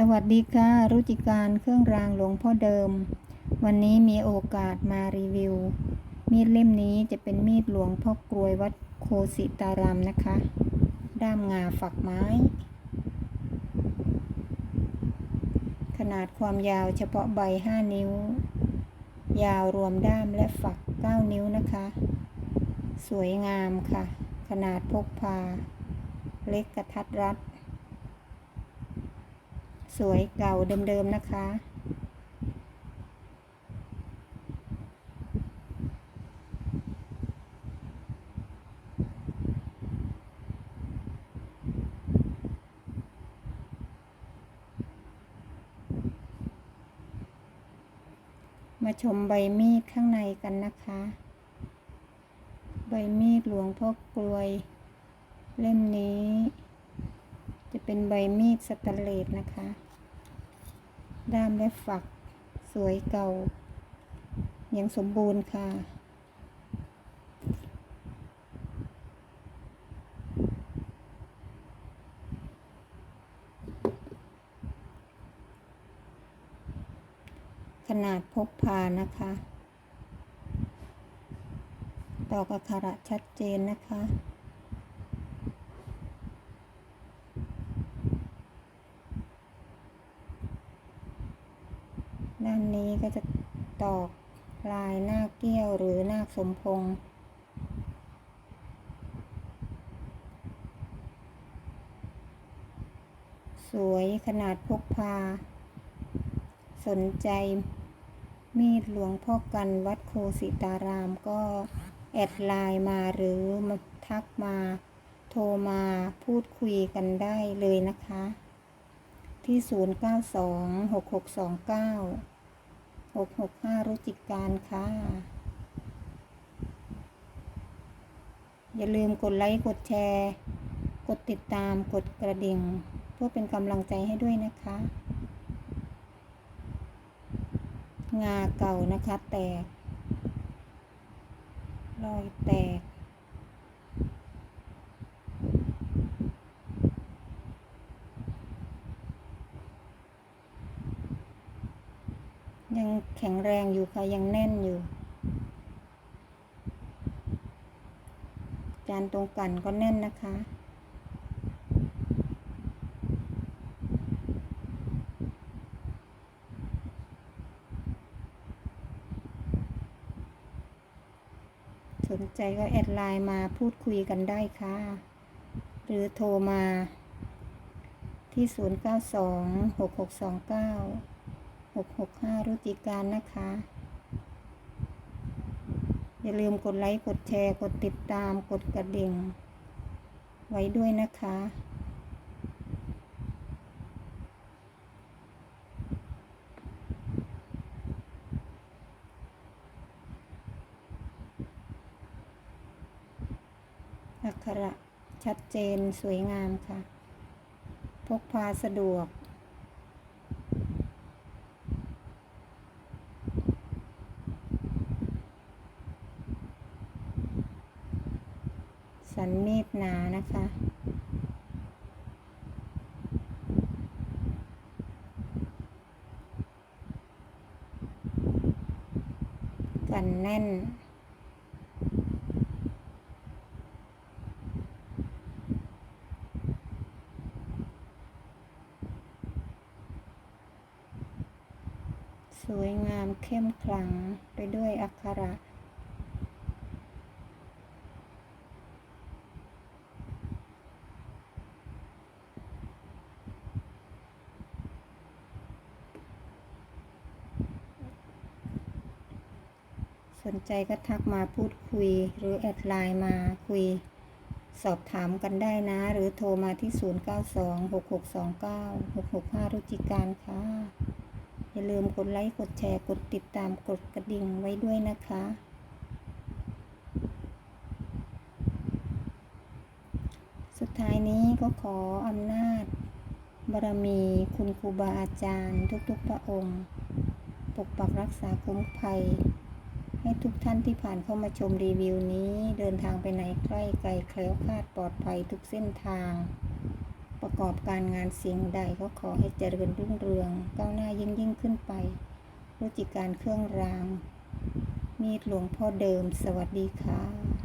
สวัสดีค่ะรุจิการเครื่องรางหลวงพ่อเดิม วันนี้มีโอกาสมารีวิว มีดเล่มนี้จะเป็นมีดหลวงพ่อกรวยวัดโคสิตารามนะคะ ด้ามงาฝักไม้ ขนาดความยาวเฉพาะใบ 5 นิ้ว ยาวรวมด้ามและฝัก 9 นิ้วนะคะ สวยงามค่ะ ขนาดพกพา เล็กกระทัดรัด สวยเก่าเดิมๆนะคะ มาชมใบมีดข้างในกันนะคะ ใบมีดหลวงพ่อกลวย เล่มนี้ จะเป็นใบมีดสแตนเลสนะคะ ด้ามและฝักสวยเก่า ยังสมบูรณ์ค่ะ ขนาดพกพานะคะ ตอกอักขระชัดเจนนะคะ ด้านนี้ก็จะ ตอกลายหน้าเกี้ยวหรือหน้าสมพงษ์สวยขนาดพกพา สนใจ มีดหลวงพ่อกันวัดโคสิตารามก็แอดไลน์มาหรือมาทักมา โทรมาพูดคุยกันได้เลยนะคะ ที่ 092 6629 665 รุจิการค่ะ อย่าลืมกดไลค์ กดแชร์ กดติดตาม กดกระดิ่ง เพื่อเป็นกำลังใจให้ด้วยนะคะ งาเก่านะคะ แตก รอยแตก ยัง แข็งแรงอยู่ค่ะ ยังแน่นอยู่ จานตรงกันก็แน่นนะคะ สนใจก็แอดไลน์มาพูดคุยกันได้ค่ะ หรือโทรมาที่ 092 6629 665 รุจิการนะคะ อย่าลืมกดไลค์กดแชร์ กดติดตามกดกระดิ่ง ไว้ด้วยนะคะอักขระชัดเจนสวยงามค่ะ พกพาสะดวก สันเมีดหนานะคะ กันแน่นสวยงามเข้มขลังไปด้วยอักขระ สนใจก็ทักมาพูดคุยหรือแอดไลน์มาคุย สอบถามกันได้นะ หรือโทรมาที่ 0926629665 รุจิการค่ะ อย่าลืมกดไลค์ กดแชร์ กดติดตามกดกระดิ่งไว้ด้วยนะคะ สุดท้ายนี้ก็ขออำนาจบารมีคุณครูบาอาจารย์ทุกๆพระองค์ ปกปักรักษาคุ้มภัย ให้ทุกท่านที่ผ่านเข้ามาชมรีวิวนี้เดินทางไปไหนใกล้ไกลแคล้วคลาดปลอดภัยทุกเส้นทาง ประกอบการงานสิ่งใดก็ขอให้เจริญรุ่งเรืองก้าวหน้ายิ่งยิ่งขึ้นไปรู้จิการเครื่องราง มีดหลวงพ่อเดิม สวัสดีค่ะ